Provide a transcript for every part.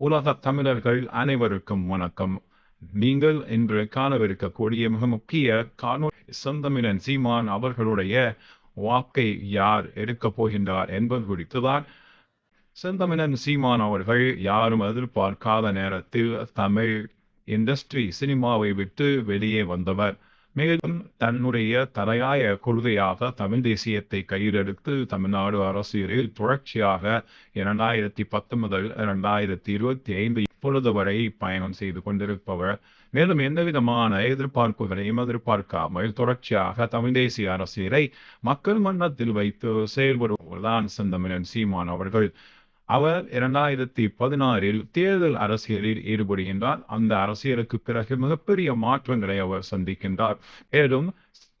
உலக தமிழர்கள் அனைவருக்கும் வணக்கம். நீங்கள் இன்று காணவிருக்கக்கூடிய மிக முக்கிய காணொலி செந்தமிழன் சீமான் அவர்களுடைய வாக்கை யார் எடுக்கப் போகின்றார் என்பது குறித்துதான் செந்தமிழன் சீமான் அவர்கள் யாரும் எதிர்பார்க்காத நேரத்தில் தமிழ் இண்டஸ்ட்ரி சினிமாவை விட்டு வெளியே வந்தவர். மேலும் தன்னுடைய தலையாய கொள்கையாக தமிழ் தேசியத்தை கையிலெடுத்து தமிழ்நாடு அரசியலில் தொடர்ச்சியாக இரண்டாயிரத்தி பத்து முதல் இரண்டாயிரத்தி இருபத்தி ஐந்து இப்பொழுது வரை பயணம் செய்து கொண்டிருப்பவர். மேலும் எந்த விதமான எதிர்பார்ப்புகளையும் எதிர்பார்க்காமல் தொடர்ச்சியாக தமிழ் தேசிய அரசியலை மக்கள் மன்னத்தில் வைத்து செயல்படுவதுதான் செந்தமிழன் சீமான் அவர்கள். அவர் இரண்டாயிரத்தி பதினாறில் தேர்தல் அரசியலில் ஈடுபடுகின்றார். அந்த அரசியலுக்கு பிறகு மிகப்பெரிய மாற்றங்களை அவர் சந்திக்கின்றார். மேலும்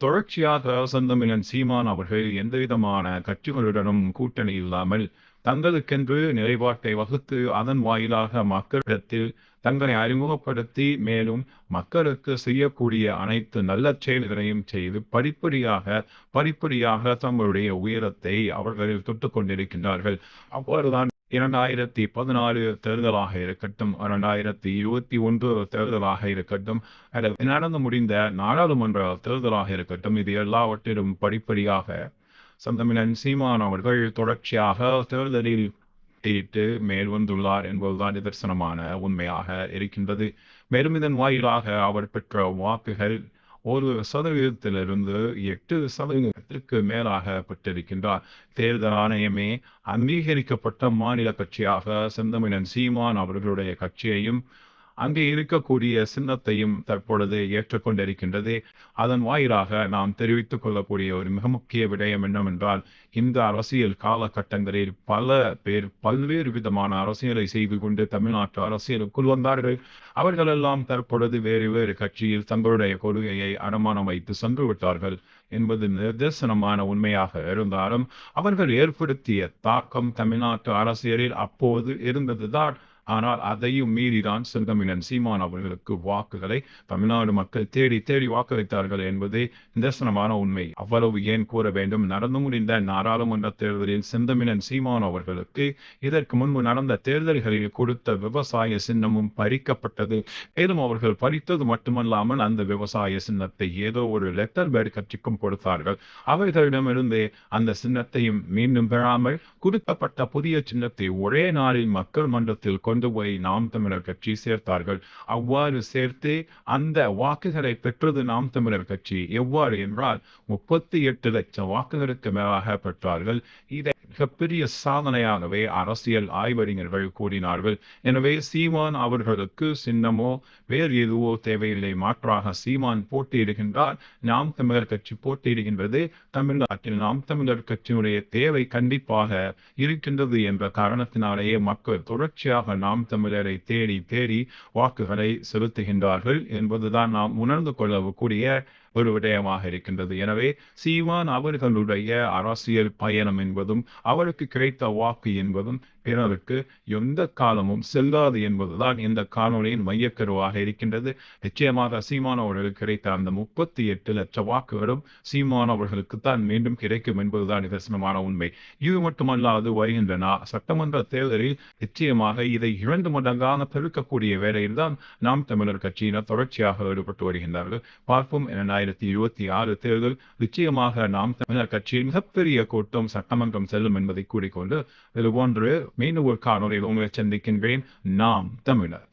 தொடர்ச்சியாக சந்தமிழன் சீமான் அவர்கள் எந்தவிதமான கட்சிகளுடனும் கூட்டணி இல்லாமல் தங்களுக்கென்று நிலைப்பாட்டை வகுத்து அதன் வாயிலாக மக்களிடத்தில் தங்களை அறிமுகப்படுத்தி மேலும் மக்களுக்கு செய்யக்கூடிய அனைத்து நல்ல செயல்களையும் செய்து படிப்படியாக படிப்படியாக தங்களுடைய உயரத்தை அவர்கள் தொட்டுக்கொண்டிருக்கின்றார்கள் அவ்வாறுதான் இரண்டாயிரத்தி பதினாறு தேர்தலாக இருக்கட்டும் இரண்டாயிரத்தி இருபத்தி ஒன்று தேர்தலாக இருக்கட்டும் அல்லது நடந்து முடிந்த நாடாளுமன்ற தேர்தலாக இருக்கட்டும் இது எல்லாவற்றிலும் படிப்படியாக சந்தமிழன் சீமான் அவர்கள் தொடர்ச்சியாக தேர்தலில் ஈட்டு மேல் வந்துள்ளார் என்பதுதான் நிதர்சனமான உண்மையாக இருக்கின்றது. மேலும் இதன் வாயிலாக அவர் பெற்ற வாக்குகள் ஒரு சதவீதத்திலிருந்து எட்டு சதவீதத்திற்கு மேலாக பெற்றிருக்கின்றார் தேர்தல் ஆணையமே அங்கீகரிக்கப்பட்ட மாநில கட்சியாக செந்தமிழன் சீமான் அவர்களுடைய கட்சியையும் அங்கே இருக்கக்கூடிய சின்னத்தையும் தற்பொழுது ஏற்றுக்கொண்டிருக்கின்றது. அதன் வாயிலாக நாம் தெரிவித்துக் கொள்ளக்கூடிய ஒரு மிக முக்கிய விடயம் என்னவென்றால் இந்த அரசியல் காலகட்டங்களில் பல பேர் பல்வேறு விதமான அரசியலை செய்து கொண்டு தமிழ்நாட்டு அரசியலுக்குள் வந்தார்கள். அவர்களெல்லாம் தற்பொழுது வேறு வேறு கட்சியில் தங்களுடைய கொள்கையை அடமானம் வைத்து சென்று விட்டார்கள் என்பது நிதர்சனமான உண்மையாக இருந்தாலும் அவர்கள் ஏற்படுத்திய தாக்கம் தமிழ்நாட்டு அரசியலில் அப்போது இருந்ததுதான். ஆனால் அதையும் மீறிதான் செந்தமிழன் சீமான் அவர்களுக்கு வாக்குகளை தமிழ்நாடு மக்கள் தேடி தேடி வாக்களித்தார்கள் என்பதே நிதர்சனமான உண்மை. அவ்வளவு ஏன் கூற வேண்டும்? நடந்து முடிந்த நாடாளுமன்ற தேர்தலில் செந்தமிழன் சீமான் அவர்களுக்கு இதற்கு முன்பு நடந்த தேர்தல்களில் கொடுத்த விவசாய சின்னமும் பறிக்கப்பட்டது. மேலும் அவர்கள் பறித்தது மட்டுமல்லாமல் அந்த விவசாய சின்னத்தை ஏதோ ஒரு லெட்டர் பேட் கட்சிக்கும் கொடுத்தார்கள். அவர்களிடமிருந்தே அந்த சின்னத்தையும் மீண்டும் பெறாமல் கொடுக்கப்பட்ட புதிய சின்னத்தை ஒரே நாளில் மக்கள் மன்றத்தில் கொண்டு போய் நாம் தமிழர் கட்சி சேர்த்தார்கள். அவ்வாறு சேர்த்து அந்த வாக்குகளை பெற்றது நாம் தமிழர் கட்சி. எவ்வாறு என்றால் முப்பத்தி எட்டு லட்சம் வாக்குகளுக்கு மேலாக பெற்றார்கள். இதை மிகப்பெரிய சாதனையாகவே அரசியல் ஆய்வறிஞர்கள் கூறினார்கள். எனவே சீமான் அவர்களுக்கு சின்னமோ வேறு எதுவோ தேவையில்லை. மாற்றாக சீமான் போட்டியிடுகின்றார். நாம் தமிழர் கட்சி போட்டியிடுகின்றது. தமிழ்நாட்டில் நாம் தமிழர் கட்சியினுடைய தேவை கண்டிப்பாக இருக்கின்றது என்ற காரணத்தினாலேயே மக்கள் தொடர்ச்சியாக நாம் தமிழரை தேடி தேடி வாக்குகளை செலுத்துகின்றார்கள் என்பதுதான் நாம் உணர்ந்து கொள்ளக்கூடிய ஒரு விடயமாக இருக்கின்றது. எனவே சீமான் அவர்களுடைய அரசியல் பயணம் என்பதும் அவருக்கு கிடைத்த வாக்கு என்பதும் பிறருக்கு எந்த காலமும் செல்லாது என்பதுதான் இந்த காணொலியின் மையக்கருவாக இருக்கின்றது. நிச்சயமாக சீமான் அவர்களுக்கு கிடைத்த அந்த முப்பத்தி எட்டு லட்சம் வாக்குகளும் சீமான் அவர்களுக்கு தான் மீண்டும் கிடைக்கும் என்பதுதான் நிதர்சனமான உண்மை. இது மட்டுமல்லாது வருகின்றன சட்டமன்ற தேர்தலில் நிச்சயமாக இதை இரண்டு மடங்கான பெருக்கக்கூடிய வேலையில் தான் நாம் தமிழர் கட்சியினர் தொடர்ச்சியாக ஈடுபட்டு வருகின்றார்கள். பார்ப்போம். இரண்டாயிரத்தி இருபத்தி ஆறு தேர்தல் நிச்சயமாக நாம் தமிழர் கட்சியின் மிகப்பெரிய கூட்டம் சட்டமன்றம் செல்லும் என்பதை கூறிக்கொண்டு இது போன்று மீண்டும் ஒரு காணொலியில் உங்களை சந்திக்கின்றேன். நாம் தமிழர்.